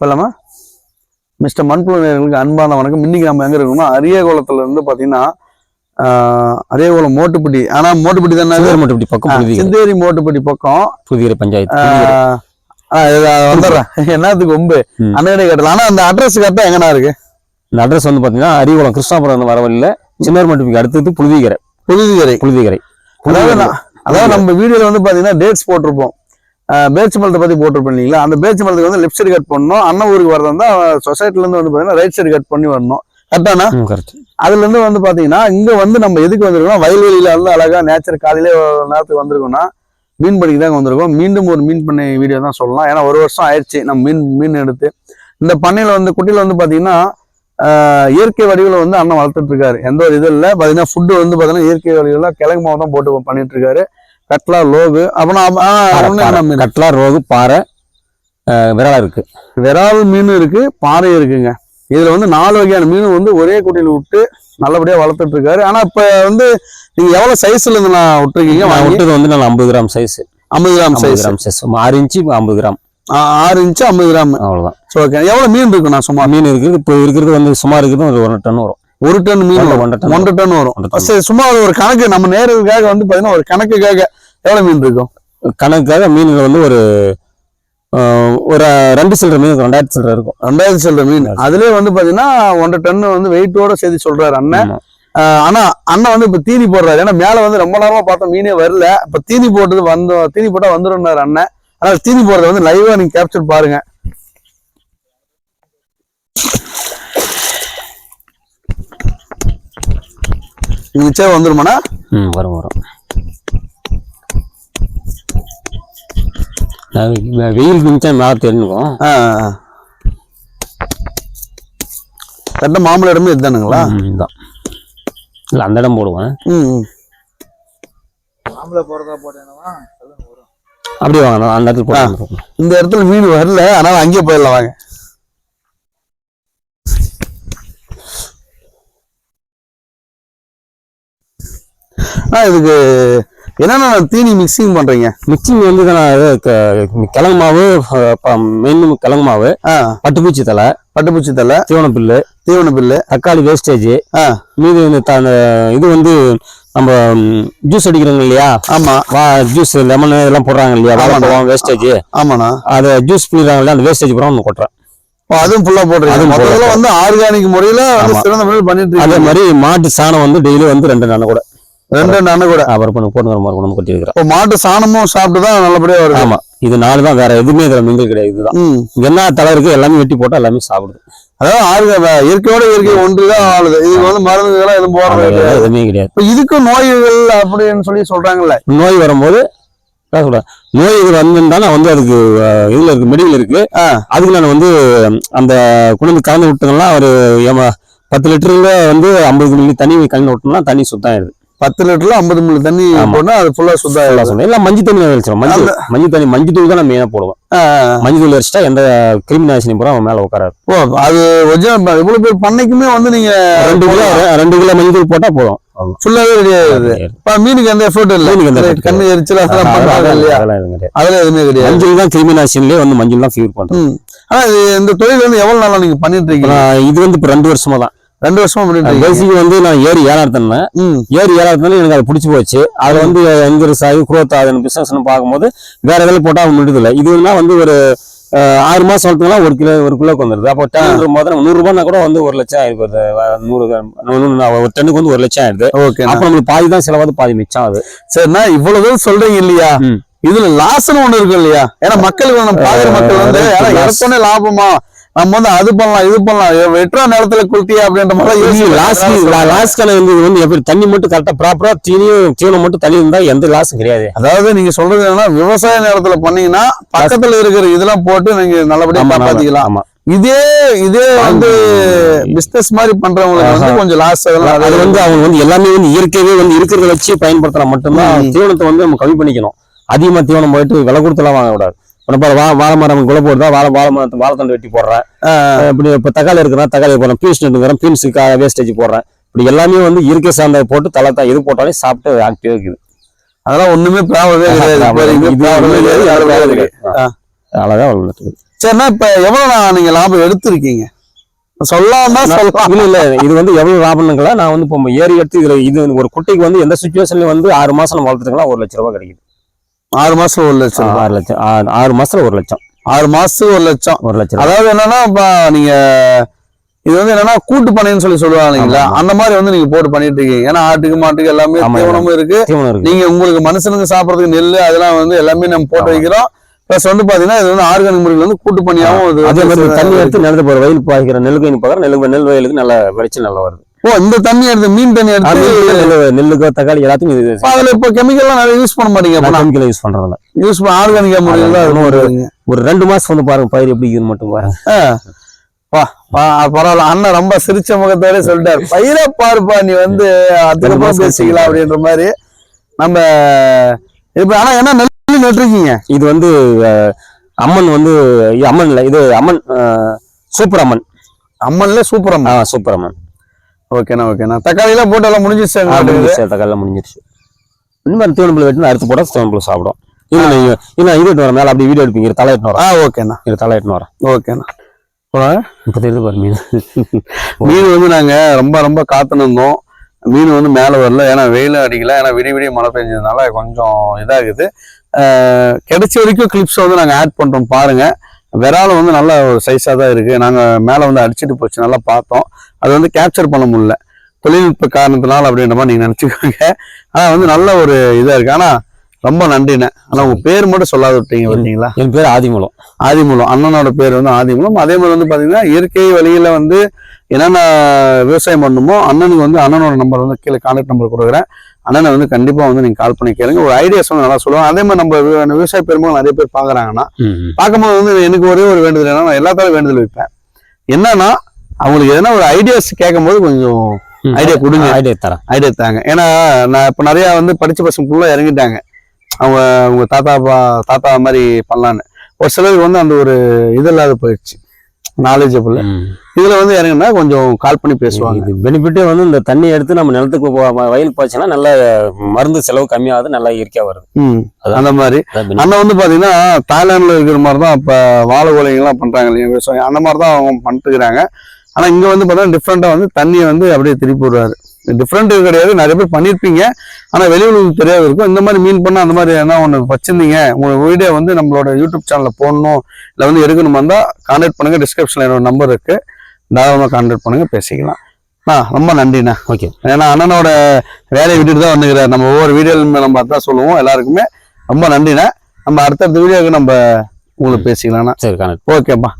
போலாமா மிஸ்டர் மண்புழு நேயர்களுக்கு அன்பான வணக்கம். இன்னைக்கு நம்ம எங்க இருக்கோம்னா அரியகுளத்துல இருந்து பாத்தீங்கன்னா ஆஹ், அரியகுளம் மோட்டுப்பட்டி. ஆனா மோட்டுப்பட்டி தானே இப்படி பக்கம் சிந்தேரி மோட்டுப்பட்டி பக்கம். புதுவிகரை பஞ்சாயத்து வந்துடுறேன். என்னத்துக்கு ஒம்பு? ம். அண்ணனே கேட்டலாம் ஆனா அந்த அட்ரஸ் கரெக்டா எங்கண்ணா இருக்கு? இந்த அட்ரஸ் வந்து பாத்தீங்கன்னா அரியகுளம் கிருஷ்ணாபுரம் வர வழியில சின்னர் மட்டும் அடுத்தது புழுதிகரை புதுவிகரை. புழுதிகரை அதாவது நம்ம வீடியோல வந்து பாத்தீங்கன்னா டேட்ஸ் போட்டிருப்போம். பேச்சு மலத்தை பத்தி போட்டிருப்போம் இல்லைங்களா? அந்த பேச்சு மலத்துக்கு வந்து லெஃப்ட் சைடு கட் பண்ணணும். அண்ணன் ஊருக்கு வரதா இருந்தா சொசைட்டில இருந்து வந்து பாத்தீங்கன்னா ரைட் சைடு கட் பண்ணி வரணும். கரெக்டானா கரெக்ட் அதுல இருந்து வந்து பாத்தீங்கன்னா இங்க வந்து நம்ம எதுக்கு வந்திருக்கோம் வயல்வெளியில வந்து அழகா நேச்சர் காலையிலே நேரத்துக்கு வந்திருக்கோம்னா மீன் படிக்கு தான் வந்திருக்கோம். மீண்டும் ஒரு மீன் பண்ணை வீடியோ தான் சொல்லலாம். ஏன்னா ஒரு வருஷம் ஆயிடுச்சு நம்ம மீன் மீன் எடுத்து. இந்த பண்ணையில வந்து குட்டியில வந்து பாத்தீங்கன்னா ஆஹ், இயற்கை வடிவில் வந்து அண்ணன் வளர்த்துட்டு இருக்காரு. எந்த ஒரு இது இல்லை. பாத்தீங்கன்னா ஃபுட்டு வந்து பாத்தீங்கன்னா இயற்கை வடிவில் கிழங்கு மாவு தான் போட்டு பண்ணிட்டு இருக்காரு. கட்லா லோகு மீன்? கட்லா ரோகு பாறை விரலா இருக்கு. விரால் மீன் இருக்கு பாறை இருக்குங்க. இதுல வந்து நாலு வகையான மீன் வந்து ஒரே குட்டியில விட்டு நல்லபடியா வளர்த்துட்டு இருக்காரு. ஆனா இப்ப வந்து நீங்க எவ்வளவு சைஸ்ல இருந்து நான் விட்டுருக்கீங்க? விட்டது வந்து நான் ஐம்பது கிராம் சைஸ் ஐம்பது கிராம் சைஸ் கிராம் சைஸ் ஆறு இன்ச்சு ஐம்பது கிராம். ஆறு இன்ச்சு ஐம்பது கிராம். அவ்வளவுதான். ஓகே எவ்வளவு மீன் இருக்கும் நான் சும்மா மீன் இருக்குது இப்போ இருக்கிறது வந்து சுமார் இருக்கிறது ஒரு ஒன்றரை டன் வரும். ஒரு டன் மீன் ஒன்றரை- டன் வரும். சரி சும்மா ஒரு கணக்கு. நம்ம நேரத்துக்காக வந்து பாத்தீங்கன்னா ஒரு கணக்குக்காக எவ்வளவு மீன் இருக்கும்? கணக்காக மீன்கள் வந்து ஒரு ஒரு ரெண்டு சில்லற மீன் ரெண்டாயிரத்தி சில்லற இருக்கும். ரெண்டாயிரத்தி சில்லற மீன். அதுலயே வந்து பாத்தீங்கன்னா ஒன்றரை டன் வந்து வெயிட்டோட சேர்த்து சொல்றாரு அண்ணன். ஆனா அண்ணன் வந்து இப்ப தீனி போடுறாரு. ஏன்னா மேல வந்து ரொம்ப நேரமா பார்த்தா மீனே வரல. இப்ப தீனி போட்டது வந்தோம் தீனி போட்டா வந்துருன்னாரு அண்ணன். அதனால தீனி போடுறத வந்து லைவா நீங்க கேப்சர் பாருங்க. இது நிச்சயம் வந்துருமாண்ணா? ம் வரும் வரும். வெயில் மிச்சம் மேலே தெரிஞ்சுக்கும். கரெக்டா மாம்பழ இடமே இதுதானுங்களா? இதுதான். இல்லை அந்த இடம் போடுவேன். ம் ம். அப்படியே வாங்க அந்த இடத்துல. இந்த இடத்துல மீன் வரல அதனால அங்கேயே போயிடலாம் வாங்க. இதுக்கு என்னென்ன தீனி மிக்சிங் பண்றீங்க? மிக்சிங் வந்து கிழங்கு மாவு மெயின் கிழங்கு மாவு பட்டுப்பூச்சி தலை பட்டுப்பூச்சி தலை தீவன புல்லு தீவன பில்லு. தக்காளி வேஸ்டேஜ் மீது இந்த த- அந்த இது வந்து நம்ம ஜூஸ் அடிக்கிறோங்க இல்லையா? ஆமா. வா ஜூஸ் லெமன் இதெல்லாம் போடுறாங்க இல்லையா. வாழைப்பழம் வேஸ்டேஜ் ஆமாண்ணா. அதை ஜூஸ் பிடிக்கிறாங்க இல்லையா? அந்த வேஸ்டேஜ் பூரா ஒன்று கொட்டுறேன். அதுவும் ஃபுல்லா போடுறீங்க மொத்தத்துல வந்து ஆர்கானிக் முறையில வந்து. சிறந்த முறையில் பண்ணிட்டு அதே மாதிரி மாட்டு சாணம் வந்து டெய்லி வந்து ரெண்டு நாள் கூட. ரெண்டு அண்ணன் கூட. அப்புறம் பண்ணி போட்டு வர மாதிரி கொண்டு வந்து கொட்டி இப்போ மாட்டு சாணமும் சாப்பிட்டு தான் நல்லபடியா வருது. ஆமா. இது நாலு தான் வேற எதுவுமே இதுல மிங்கல் கிடையாது. இதுதான். என்ன தலை இருக்கு எல்லாமே வெட்டி போட்டா எல்லாமே சாப்பிடுது. அதாவது ஆர்க இயற்கையோட இயற்கை ஒன்றுதான் ஆளுது. இதுக்கு வந்து மருந்துகள்லாம் எதுவும் போடுறது கிடையாது. எதுவுமே கிடையாது. இப்ப இதுக்கும் நோய்கள் அப்படின்னு சொல்லி சொல்றாங்கல்ல. நோய் வரும்போது நோய் இது நான் வந்து அதுக்கு இதுல இருக்கு மெடிக்கல் இருக்கு. அதுக்கு நான் வந்து அந்த கொண்டு வந்து கலந்து விட்டதெல்லாம் ஒரு பத்து லிட்டர்ல வந்து ஐம்பது மில்லி தண்ணி கலந்து விட்டோம்னா தண்ணி சுத்தம் ஆயிடுது. பத்து லிட்டர்ல ஐம்பது மில்லி தண்ணி. போனா அது ஃபுல்லா சுத்தம். சொன்னேன் எல்லாம் மஞ்சள் தண்ணி வச்சிடும் மஞ்சள் மஞ்சள் தண்ணி மஞ்சள் தூள் தான் நான் மெயினாக போடுவேன் மஞ்சள் தூள் வச்சுட்டா எந்த கிருமி நாசினி பூரா அவன் மேல உட்காராது. ஓ அது ஒரிஜினல் இவ்வளவு பேர் பண்ணைக்குமே வந்து நீங்க ரெண்டு கிலோ ரெண்டு கிலோ மஞ்சள் தூள் போட்டா போதும். ஃபுல்லாவே ரெடி ஆகுது மீனுக்கு எந்த எஃபர்ட் இல்ல. மீனுக்கு கண்ணு எரிச்சல் அதெல்லாம் பண்றாங்க இல்லையா அதெல்லாம் எதுவும் கிடையாது. மஞ்சள் தான் கிருமி நாசினிலே வந்து மஞ்சள் தான் ஃபீவர் பண்றோம். ஆனா இந்த தொழில் வந்து எவ்வளவு நாளா நீங்க பண்ணிட்டு இருக்கீங்க? இது வந்து இப்ப ரெண்டு வருஷமா தான். ரெண்டு வருஷமா பண்ணிட்டு இருக்கீங்க. பேசிக் வந்து நான் ஏறி ஏறாடுத்தேன் ம். ஏறி ஏறாடுத்தேன் எனக்கு அது பிடிச்சி போச்சு. அதுல வந்து என்கரேஜ் ஆகி குரோத் ஆகுது பிசினஸ் பார்க்கும்போது வேற எதில் போட்டா முடியுது இல்லை. இதுனா வந்து ஒரு ஆறு மாசம் வளர்த்துனா ஒரு கிலோ ஒரு கிலோக்கு வந்துருது. அப்போ டென் நம்ம நூறு ரூபாய்னா கூட வந்து ஒரு லட்சம் ஆயிருக்கு. நூறு ஒரு டென்னுக்கு வந்து ஒரு லட்சம் ஆயிடுது. ஓகே அப்ப நம்மளுக்கு பாதி தான் செலவாது பாதி மிச்சம் ஆகுது. சரிண்ணா இவ்வளவு தூரம் சொல்றீங்க இல்லையா. இதுல லாஸ்னு ஒண்ணு இருக்கு இல்லையா? ஏன்னா மக்களுக்கு நம்ம பாக்குற மக்கள் வந்து. எடுத்தோடனே லாபமா? நம்ம வந்து அது பண்ணலாம் இது பண்ணலாம். வெட்டுற நேரத்துல குளுத்தியா அப்படின்ற மாதிரி லாஸ்ட் வந்து இது வந்து எப்படி தண்ணி மட்டும் கரெக்டா ப்ராப்பரா தீனியும் தீவனம் மட்டும் தண்ணி இருந்தா எந்த லாஸும் கிடையாது. அதாவது நீங்க சொல்றது என்னன்னா விவசாய நேரத்துல பண்ணீங்கன்னா பக்கத்துல இருக்கிற இதெல்லாம் போட்டு நீங்க நல்லபடியா ஆமா, காப்பாத்திக்கலாம். ஆமா. இதே இதே வந்து பிசினஸ் மாதிரி பண்றவங்களுக்கு வந்து. கொஞ்சம் லாஸ் அது வந்து அவங்க வந்து எல்லாமே வந்து இயற்கையாவே வந்து இருக்கிறத வச்சு பயன்படுத்தினா மட்டும்தான். தீவனத்தை வந்து நம்ம கம்மி பண்ணிக்கணும். அதிகமா தீவனம் போயிட்டு விலை கொடுத்துலாம் வாங்கக்கூடாது. நம்ம வா வாழை மரம் குலை போடுதா வாழை வாழை மரத்து வாழைத்தண்டு வெட்டி போடுறேன். இப்படி இப்ப தக்காளி இருக்குன்னா தக்காளி போடுறேன். பீன்ஸ் நட்டுக்கிறேன் பீன்ஸுக்கு வேஸ்டேஜ் போடுறேன். இப்படி எல்லாமே வந்து இயற்கை சார்ந்த போட்டு தலை தான் இது போட்டாலே சாப்பிட்டு ஆக்டிவா இருக்குது. அதெல்லாம் ஒண்ணுமே ப்ராப்ளமே கிடையாது. அழகா வளர்ந்துட்டு சரிண்ணா இப்ப எவ்வளவு நான் நீங்க லாபம் எடுத்திருக்கீங்க? சொல்லாம சொல்லலாம் இல்ல இல்ல இது வந்து எவ்வளவு லாபம்னுங்களா நான் வந்து இப்போ ஏறி எடுத்து இதுல இது ஒரு குட்டைக்கு வந்து எந்த சுச்சுவேஷன்ல வந்து ஆறு மாசம் நம்ம வளர்த்துக்கலாம். ஒரு லட்ச ரூபாய் கிடைக்குது. ஆறு மாசம் ஒரு லட்சம். ஆறு லட்சம் ஆறு- மாசத்துல ஒரு லட்சம் ஆறு மாசத்துக்கு ஒரு லட்சம் ஒரு லட்சம். அதாவது என்னன்னா இப்ப நீங்க இது வந்து என்னன்னா கூட்டு பண்ணைன்னு சொல்லி சொல்லுவாங்க இல்லைங்களா. அந்த மாதிரி வந்து நீங்க போட்டு பண்ணிட்டு இருக்கீங்க ஏன்னா ஆட்டுக்கு மாட்டுக்கு எல்லாமே. தீவனமும் இருக்கு நீங்க உங்களுக்கு மனுஷனுக்கு சாப்பிடறதுக்கு நெல் அதெல்லாம் வந்து எல்லாமே நம்ம போட்டு. வைக்கிறோம் பிளஸ் வந்து பாத்தீங்கன்னா இது வந்து ஆர்கானிக் முறையில் வந்து கூட்டு அதே மாதிரி வந்து தண்ணி எடுத்து நிலத்து போற வயல் பாய்க்கிற நெல்லுக்கு பார்க்குற நெல் நெல் வயலுக்கு நல்ல விளைச்சல் நல்லா வருது ஓ இந்த தண்ணி எடுத்து மீன் தண்ணி எடுத்து நெல்லு- நெல்லுக்கு தக்காளி எல்லாத்தையும் இது அதுல இப்ப கெமிக்கல்லாம் நிறைய யூஸ் பண்ண மாட்டீங்க கெமிக்கல் யூஸ் பண்றதில்ல. யூஸ் பண்ண ஆர்கானிக் முறையில் ஒரு ஒரு- ரெண்டு மாசம் வந்து பாருங்க பயிர் எப்படி இருக்குன்னு மட்டும் பாருங்க. பா பா- பரவாயில்ல. அண்ணன் ரொம்ப சிரிச்ச முகத்தோட சொல்லிட்டாரு. பயிரை பாருப்பா நீ வந்து அதுக்கப்புறம் பேசிக்கலாம் அப்படின்ற மாதிரி நம்ம இப்ப ஆனா என்ன நெல் நட்டுருக்கீங்க? இது வந்து அம்மன் வந்து அம்மன் இல்ல இது அம்மன் சூப்பர் அம்மன் அம்மன்ல சூப்பரம் ஆ சூப்பர் அம்மன் ஓகேண்ணா ஓகேண்ணா. தக்காளி எல்லாம் போட்டு எல்லாம் முடிஞ்சிருச்சு தக்காளிலாம் முடிஞ்சிருச்சு இனிமேல் தீவனம்புல வெட்டினா அறுத்து போட தீவனம்புல சாப்பிடும். நீங்க இன்னும் இது எடுத்து வரேன் மேல அப்படி வீடியோ எடுப்பீங்க தலை எட்டுன்னு வரேன். ஆ ஓகேண்ணா. இது தலை எட்டுன்னு வரேன். ஓகேண்ணா. இப்போ தெரியுது பாரு மீன். மீன் வந்து நாங்க ரொம்ப ரொம்ப காத்துன்னு இருந்தோம். மீன் வந்து மேல வரல ஏன்னா வெயிலும் அடிக்கல ஏன்னா விடிய விடிய மழை பெஞ்சதுனால கொஞ்சம் இதாகுது. கிடைச்ச வரைக்கும் கிளிப்ஸ் வந்து நாங்க ஆட் பண்றோம் பாருங்க. விரால் வந்து நல்ல ஒரு சைஸா தான் இருக்கு. நாங்க மேல வந்து அடிச்சிட்டு போச்சு நல்லா பார்த்தோம். அது வந்து கேப்சர் பண்ண முடியல. தொழில்நுட்ப காரணத்தினால அப்படின்ற மாதிரி நீங்க நினைச்சுக்கோங்க. ஆனா வந்து நல்ல ஒரு இதா இருக்கு. ஆனா ரொம்ப நன்றிண்ணே. ஆனா உங்க பேர் மட்டும் சொல்லாத விட்டீங்க பார்த்தீங்களா? என் பேர் ஆதிமூலம். ஆதிமூலம். அண்ணனோட பேர் வந்து ஆதிமூலம். அதே மாதிரி வந்து பாத்தீங்கன்னா இயற்கை வழியில வந்து என்னென்ன விவசாயம் பண்ணுமோ அண்ணனுக்கு வந்து அண்ணனோட நம்பர் வந்து கீழே கான்டாக்ட் நம்பர் கொடுக்குறேன். அண்ணனை வந்து கண்டிப்பா வந்து நீங்க கால் பண்ணி கேளுங்க. ஒரு ஐடியாஸ் வந்து நல்லா சொல்லுவாங்க. அதே மாதிரி நம்ம விவசாய பெருமக்கள் நிறைய பேர் பாக்குறாங்கன்னா பார்க்கும்போது வந்து எனக்கு ஒரே ஒரு வேண்டுதல் என்னன்னா நான் எல்லாத்தாலும் வேண்டுதல் வைப்பேன். என்னன்னா அவங்களுக்கு எதனா ஒரு ஐடியாஸ் கேட்கும்போது கொஞ்சம் ஐடியா கொடுங்க. ஐடியா தரேன். ஐடியா தாங்க. ஏன்னா நான் இப்போ நிறைய வந்து படிச்ச பசங்க ஃபுல்லாக இறங்கிட்டாங்க. அவங்க அவங்க தாத்தா பா தாத்தா மாதிரி பண்ணலான்னு. ஒரு சிலருக்கு வந்து அந்த ஒரு இது இல்லாத போயிடுச்சு. நாலேஜபிள். இதுல வந்து இறங்குனா கொஞ்சம் கால் பண்ணி பேசுவாங்க. இது பெனிஃபிட்டே வந்து இந்த தண்ணி எடுத்து நம்ம நிலத்துக்கு வயலுக்கு போச்சுன்னா நல்ல மருந்து செலவு கம்மியாகுது நல்லா இயற்கையா வருது. அந்த மாதிரி. அண்ணன் வந்து பாத்தீங்கன்னா தாய்லாந்துல இருக்கிற மாதிரி தான் இப்ப வாழை ஓலைகள்லாம் பண்றாங்க இல்லையா விவசாயம். அந்த மாதிரி தான் அவங்க பண்ணிட்டு இருக்கிறாங்க. ஆனா இங்க வந்து பார்த்தா டிஃப்ரெண்டா வந்து தண்ணியை வந்து அப்படியே திருப்பி விடுறாரு. டிஃப்ரெண்ட் கிடையாது. நிறைய பேர் பண்ணியிருப்பீங்க. ஆனா வெளியுறவுக்கு தெரியாது இருக்கும். இந்த மாதிரி மீன் பண்ணா அந்த மாதிரி என்ன ஒன்று வச்சிருந்தீங்க? உங்க வீடியோ வந்து நம்மளோட யூடியூப் சேனல்ல போடணும். இல்லை வந்து எடுக்கணுமா இருந்தா கான்டாக்ட் பண்ணுங்க. டிஸ்கிரிப்ஷன்ல என்னோட நம்பர் இருக்கு. தாராளமாக கான்டாக்ட் பண்ணுங்க. பேசிக்கலாம். ஆ ரொம்ப நன்றிண்ணா. ஓகே ஏன்னா அண்ணனோட வேலையை விட்டுட்டு தான் வந்துக்கிறார் நம்ம ஒவ்வொரு வீடியோவில் நம்ம அதான் சொல்லுவோம். எல்லாருக்குமே ரொம்ப நன்றிண்ணா. நம்ம அடுத்தடுத்த வீடியோவுக்கு நம்ம உங்களுக்கு பேசிக்கலாம்ண்ணா. சரி கனெக்ட் ஓகேப்பா